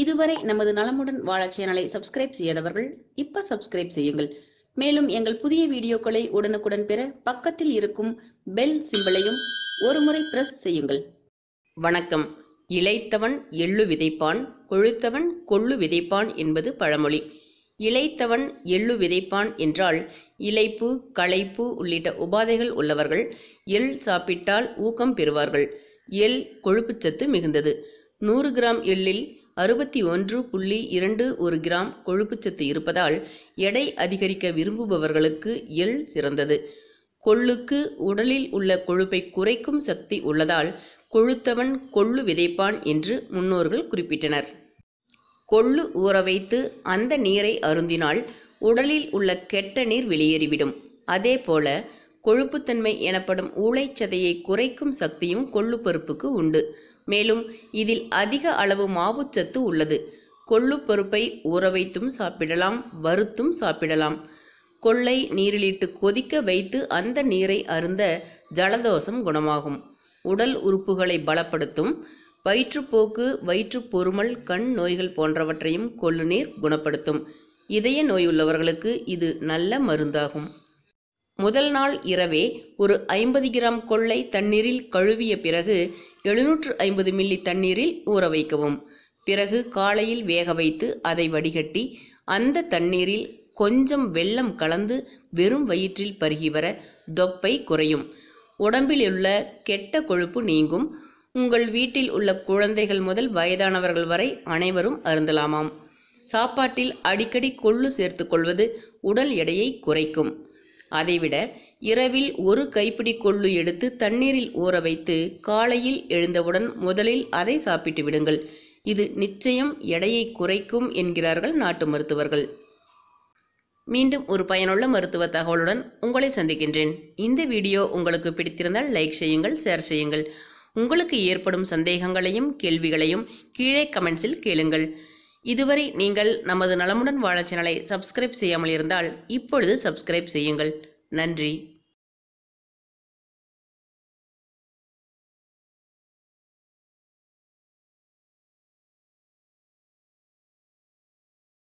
இதுவரை நமது நலமுடன் வாழ சேனலை சப்ஸ்கிரைப் செய்யாதவர்கள் இப்ப சப்ஸ்கிரைப் செய்யுங்கள். மேலும் எங்கள் புதிய வீடியோக்களை உடனுக்குடன் பெற பக்கத்தில் இருக்கும் பெல் சிம்பலையும் ஒருமுறை பிரஸ் செய்யுங்கள். வணக்கம். இளைத்தவன் எள்ளு விதைப்பான் கொழுத்தவன் கொள்ளு விதைப்பான் என்பது பழமொழி. இளைத்தவன் எள்ளு விதைப்பான் என்றால் இழைப்பு களைப்பு உள்ளிட்ட உபாதைகள் உள்ளவர்கள் எள் சாப்பிட்டால் ஊக்கம் பெறுவார்கள். எள் கொழுப்புச்சத்து மிகுந்தது. நூறு கிராம் எள்ளில் அறுபத்தி ஒன்று புள்ளி இரண்டு ஒரு கிராம் கொழுப்புச்சத்து இருப்பதால் எடை அதிகரிக்க விரும்புபவர்களுக்கு எள் சிறந்தது. கொள்ளுக்கு உடலில் உள்ள கொழுப்பை குறைக்கும் சக்தி உள்ளதால் கொழுத்தவன் கொள்ளு விதைப்பான் என்று முன்னோர்கள் குறிப்பிட்டனர். கொள்ளு ஊற வைத்து அந்த நீரை அருந்தினால் உடலில் உள்ள கெட்ட நீர் வெளியேறிவிடும். அதேபோல கொழுப்புத்தன்மை எனப்படும் ஊளைச்சதையை குறைக்கும் சக்தியும் கொள்ளு பருப்புக்கு உண்டு. மேலும் இதில் அதிக அளவு மாவுச்சத்து உள்ளது. கொள்ளு பருப்பை ஊற வைத்தும் சாப்பிடலாம் வறுத்தும் சாப்பிடலாம். கொள்ளை நீரிலிட்டு கொதிக்க வைத்து அந்த நீரை அருந்த ஜலதோஷம் குணமாகும். உடல் உறுப்புகளை பலப்படுத்தும் வயிற்றுப்போக்கு வயிற்று பொறுமல் கண் நோய்கள் போன்றவற்றையும் கொள்ளுநீர் குணப்படுத்தும். இதய நோயுள்ளவர்களுக்கு இது நல்ல மருந்தாகும். முதல் நாள் இரவே ஒரு ஐம்பது கிராம் கொள்ளை தண்ணீரில் கழுவிய பிறகு எழுநூற்று ஐம்பது மில்லி தண்ணீரில் ஊற வைக்கவும். பிறகு காலையில் வேக வைத்து அதை வடிகட்டி அந்த தண்ணீரில் கொஞ்சம் வெள்ளம் கலந்து வெறும் வயிற்றில் பருகி வர தொப்பை குறையும். உடம்பில் உள்ள கெட்ட கொழுப்பு நீங்கும். உங்கள் வீட்டில் உள்ள குழந்தைகள் முதல் வயதானவர்கள் வரை அனைவரும் அருந்தலாமாம். சாப்பாட்டில் அடிக்கடி கொள்ளு சேர்த்து கொள்வது உடல் எடையை குறைக்கும். அதைவிட இரவில் ஒரு கைப்பிடி கொள்ளு எடுத்து தண்ணீரில் ஊற வைத்து காலையில் எழுந்தவுடன் முதலில் அதை சாப்பிட்டு விடுங்கள். இது நிச்சயம் எடையை குறைக்கும் என்கிறார்கள் நாட்டு மருத்துவர்கள். மீண்டும் ஒரு பயனுள்ள மருத்துவ தகவலுடன் உங்களை சந்திக்கின்றேன். இந்த வீடியோ உங்களுக்கு பிடித்திருந்தால் லைக் செய்யுங்கள் ஷேர் செய்யுங்கள். உங்களுக்கு ஏற்படும் சந்தேகங்களையும் கேள்விகளையும் கீழே கமெண்ட்ஸில் கேளுங்கள். இதுவரை நீங்கள் நமது நலமுடன் வாழ சேனலை சப்ஸ்கிரைப் செய்யாமல் இருந்தால் இப்பொழுது சப்ஸ்கிரைப் செய்யுங்கள். நன்றி.